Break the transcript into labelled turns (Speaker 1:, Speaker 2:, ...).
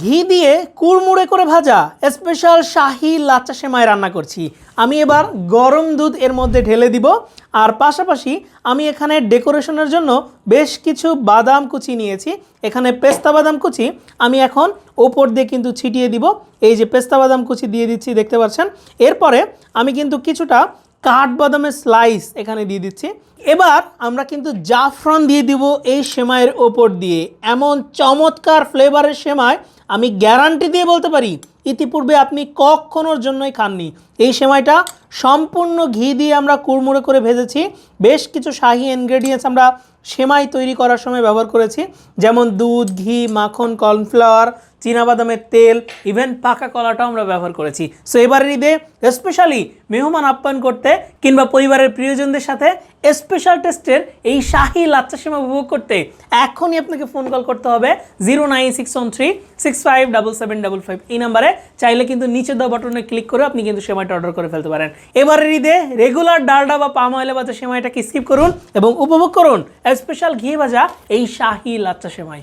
Speaker 1: ঘি দিয়ে কুড়মুড়ে করে ভাজা স্পেশাল শাহি লাচ্চা সেমাই রান্না করছি। আমি এবার গরম দুধ এর মধ্যে ঢেলে দিব, আর পাশাপাশি আমি এখানে ডেকোরেশনের জন্য বেশ কিছু বাদাম কুচি নিয়েছি। এখানে পেস্তা বাদাম কুচি আমি এখন ওপর দিয়ে কিন্তু ছিটিয়ে দিব। এই যে পেস্তা বাদাম কুচি দিয়ে দিচ্ছি, দেখতে পাচ্ছেন? এরপরে আমি কিন্তু কিছুটা কাঠবাদামের স্লাইস এখানে দিয়ে দিচ্ছি। এবার আমরা কিন্তু জাফরান দিয়ে দিব এই সেমাইয়ের ওপর দিয়ে। এমন চমৎকার ফ্লেভারের সেমাই আমি গ্যারান্টি দিয়ে বলতে পারি, ইতিপূর্বে আপনি কখনোর জন্যই খাননি। এই সেমাইটা সম্পূর্ণ ঘি দিয়ে আমরা কুড়মুড়ে করে ভেজেছি। বেশ কিছু শাহি ইনগ্রেডিয়েন্টস আমরা সেমাই তৈরি করার সময় ব্যবহার করেছি। যেমন দুধ, ঘি, মাখন, কর্নফ্লাওয়ার, চীনাবাদামের তেল, ইভেন পাকা কলাটাও আমরা ব্যবহার করেছি। সো এবারের ঈদে স্পেশালি মেহমান আপ্যায়ন করতে কিংবা পরিবারের প্রিয়জনদের সাথে স্পেশাল টেস্টের এই শাহি লাচ্চা সেমা উপভোগ করতে এখনই আপনাকে ফোন কল করতে হবে zero nine six one three six five double seven double five এই নাম্বারে চাইলে কিন্তু নিচে দেওয়া বাটনে ক্লিক করে আপনি কিন্তু সেমাইটা অর্ডার করে ফেলতে পারেন। এবারের ঈদে রেগুলার ডালডা বা পাম অয়েলে ভাজা সেমাইটাকে স্কিপ করুন এবং উপভোগ করুন। স্পেশাল ঘি ভাজা এই শাহি লাচ্চা সেমাই